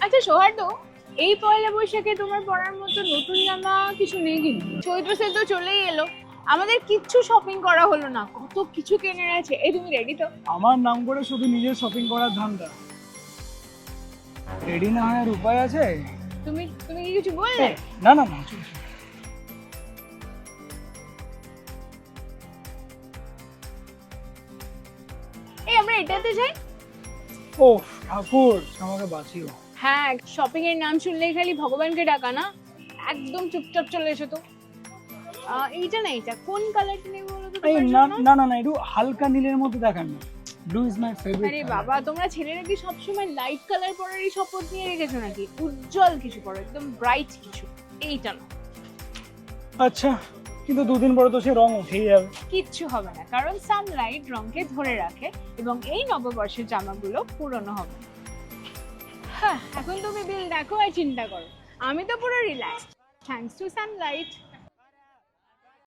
আচ্ছা সৌহার্দ্য এই পয়লা বৈশাখে তোমার পড়ার মতো নতুন জামা কিছু নেই কিন্তু? চৈত্র সেল তো চলেই এলো। আমাদের কিচ্ছু শপিং করা হলো না। কত কিছু কেনার আছে? এই তুমি রেডি তো? আমার নাম করে শুধু নিজের শপিং করার ধান্দা। রেডি না হয় উপায় আছে? তুমি তুমি কি কিছু বললে? না না না এই আমরা এটাতে যাই। ও ঠাকুর আমাকে বাঁচিও। হ্যাঁ শপিং এর নাম শুনলেই খালি ভগবানকে ডাকা না? একদম চুপচাপ চলে এসো তো। এইটা না এটা কোন কালারটা নেব না না না না একটু হালকা নীলের মধ্যে দেখান না। ব্লু ইজ মাই ফেভারিট আরে বাবা তোমরা ছেলেরা কি সবসময় লাইট কালার পরারই শপথ নিয়ে রেখেছো নাকি? উজ্জ্বল কিছু পরো একদম ব্রাইট কিছু। এইটা না। আচ্ছা কিন্তু দুদিন পরে তো সে রং উঠেই যাবে। কিচ্ছু হবে না কারণ সানলাইট রঙকে ধরে রাখে এবং এই নববর্ষের জামাগুলো পুরনো হবে। না। হ্যাঁ এখন তুমি বিল দেখো আর চিন্তা করো। আমি তো পুরো রিল্যাক্স থ্যাংকস টু সানলাইট